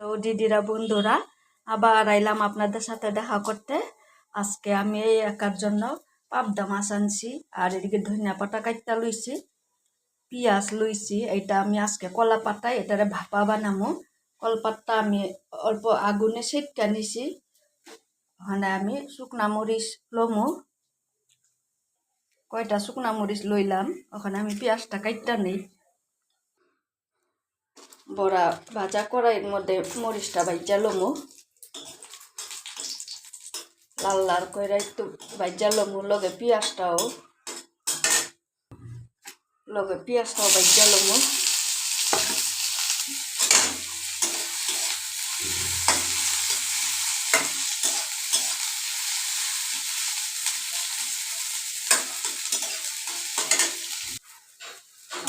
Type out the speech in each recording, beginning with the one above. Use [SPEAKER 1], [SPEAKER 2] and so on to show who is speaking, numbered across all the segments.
[SPEAKER 1] তো দিদিরা, বন্ধুরা, আবার আইলাম আপনাদের সাথে দেখা করতে। আজকে আমি এই একার জন্য পাবদা মাছ আনছি আর এদিকে ধনিয়া পাতা কাটতে লইছি, পিঁয়াজ লইছি। এটা আমি আজকে কলা পাতায়, এটারে ভাপা বানামো। কলপাতটা আমি অল্প আগুনে সেটকা নিছি। ওখানে আমি শুকনা মরিচ লমু। কয়টা শুকনা মরিচ লইলাম, ওখানে আমি পেঁয়াজটা কাটটা নেই। বড়া ভাজা কড়াইয়ের মধ্যে মরিচটা ভাজা লমু লাল লাল করে একটু ভাজা লমু লগে পেঁয়াজটাও। লগে পেঁয়াজটাও ভাজা লমু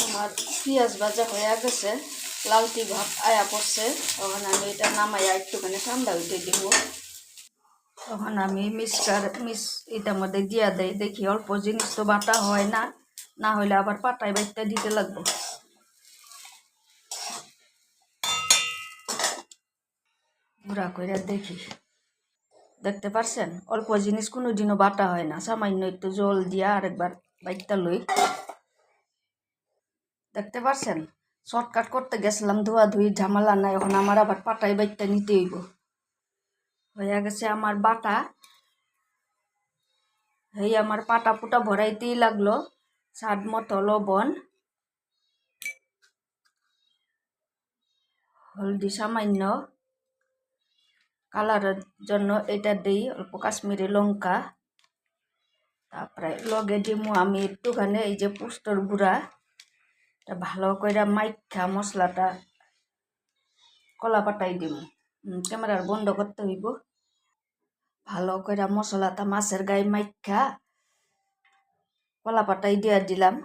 [SPEAKER 1] আমার পেঁয়াজ ভাজা হয়ে গেছে। লালটি ভাব আয়া পড়ছে। তখন আমি এটা নামাইয়া একটুখানি ঠান্ডা হইতে দিব। তখন আমি মিক্সচার মিক্স এটার মধ্যে দিয়া দেয় দেখি অল্প জিনিস তো বাটা হয় না না হলে আবার পাটায় বাইতে দিতে লাগবো। গুঁড়া করে দেখি। দেখতে পারছেন? অল্প জিনিস কোনো দিনও বাটা হয় না। সামান্য একটু জল দিয়া আরেকবার বাইকটা লই। দেখতে পারছেন? শর্টকাট করতে গেছিলাম ধোয়া ধুই ঝামেলা নাই, এখন আমার আবার পাটাই বাইকটা নিতে হইব। হয়ে গেছে আমার বাটা। এই আমার পাটা পুটা ভরাইতেই লাগল, স্বাদ মতো লবণ। হলদি সামান্য। কালারের জন্য এটা দিই, অল্প কাশ্মীরি লঙ্কা। তারপরে লগে দিমু আমি একটুখানি, এই যে পুষ্টর গুঁড়া। ভালো করে মাইখা মশলাটা কলা পাতাই দিম ক্যামেরার বন্ধ করতে হইব। ভালো করে মশলাটা মাছের গায়ে মাইখা কলা পাতাই দিয়া দিলাম।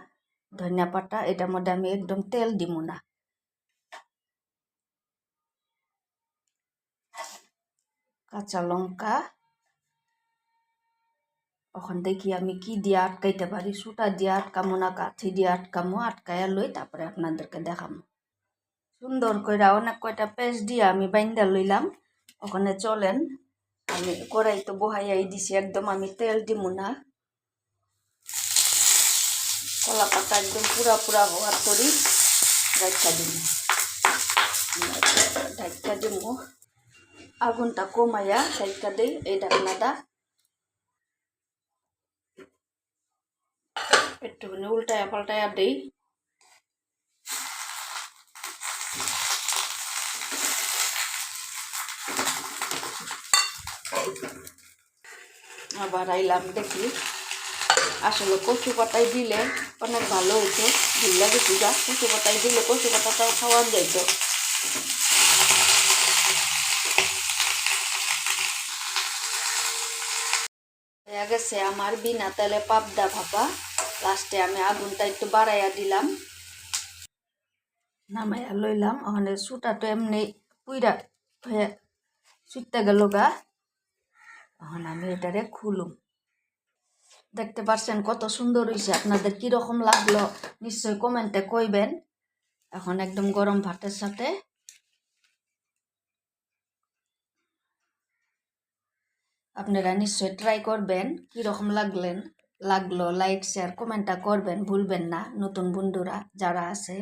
[SPEAKER 1] ধনিয়া পাতা, এটার মধ্যে আমি একদম তেল দিব না। কাঁচা লঙ্কা ওখান দেখি আমি কি দিয়ে আটকাইতে পারি? সুতা দিয়ে আটকামো না, কাঠি দিয়ে আটকামো, আটকায়া লই তারপরে আপনাদেরকে দেখামো। সুন্দর করে অনেক কয়টা পেস্ট দিয়ে আমি বাইন্দা লইলাম। ওখানে চলেন, আমি কড়াই তো বহাইয়াই দিছি, একদম আমি তেল দিমু না। কলা পাতা একদম পুরা পুরা হওয়ার করি ঢাকা দিম। ঢাকা দিমু। আগুনটা কমাইয়া ঢাকা দিই, এই ঢাকনাটা একটুখানি উল্টায়া পাল্টায়া দিই। আবার আইলাম দেখি। আসলে কচু পাতায় দিলে অনেক ভালো হইতো। ভুললা গেছি যা কচু পাতায় দিলে কচু পাতাটাও খাওয়া যাইতো। গেছে আমার বিনা তেলে পাবদা ভাপা। লাস্টে আমি আগুনটা একটু বাড়াইয়া দিলাম। নামাইয়া লইলাম। ওখানে সুটা তো এমনি পুইরা হয়ে সুইতে গেল গা। তখন আমি এটারে খুলুম। দেখতে পারছেন কত সুন্দর হয়েছে আপনাদের কীরকম লাগল নিশ্চয়ই কমেন্টে কইবেন। এখন একদম গরম ভাতের সাথে। আপনারা নিশ্চয়ই ট্রাই করবেন। কীরকম লাগলেন? লাগল লাইক শেয়ার কমেন্টটা করবেন ভুলবেন না। নতুন বন্ধুরা যারা আছে